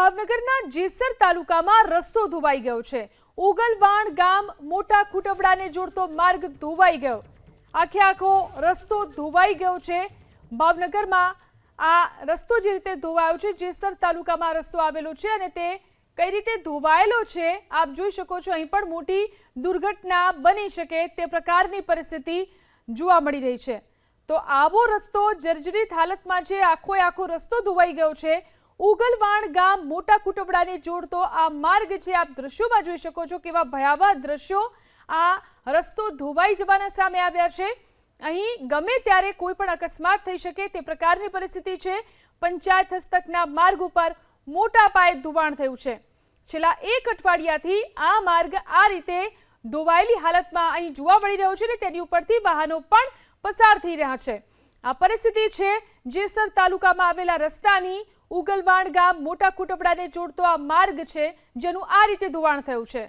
ભાવનગરના જેસર તાલુકામાં રસ્તો ધોવાઈ ગયો છે. ઉગલવાણ ગામ મોટા ખૂટવડાને જોડતો માર્ગ ધોવાઈ ગયો. આખે આખો રસ્તો ધોવાઈ ગયો છે. ભાવનગરમાં આ રસ્તો જે રીતે ધોવાયો છે, જેસર તાલુકામાં રસ્તો આવેલો છે અને તે કઈ રીતે ધોવાયેલો છે, આપ જોઈ શકો છો. અહીં પણ મોટી દુર્ઘટના બની શકે તે પ્રકારની પરિસ્થિતિ જોવા મળી રહી છે. તો આવો રસ્તો જર્જરિત હાલતમાં છે આખો આખો રસ્તો ધોવાઈ ગયો છે ઉગલવાણ ગામ મોટા કુટવડાને જોડતો આ માર્ગ છે આપ દ્રશ્યોમાં જોઈ શકો છો કેવા ભયાવહ દ્રશ્યો આ રસ્તો ધોવાઈ જવાના સામે આવ્યા છે. અહીં ગમે ત્યારે કોઈ પણ અકસ્માત થઈ શકે તે પ્રકારની પરિસ્થિતિ છે. પંચાયત હસ્તકના માર્ગ ઉપર મોટા પાયે ધોવાણ થયું છે. છેલ્લા એક અઠવાડિયાથી આ માર્ગ આ રીતે ધોવાયેલી હાલતમાં અહીં જોવા મળી રહ્યો છે અને તેની ઉપરથી વાહનો પણ પસાર થઈ રહ્યા છે. આ પરિસ્થિતિ છે, જેસર તાલુકામાં આવેલા રસ્તાની ઉગલવાણ ગામ મોટા કુટવડાને જોડતો આ માર્ગ છે, જેનું આ રીતે ધોવાણ થયું છે.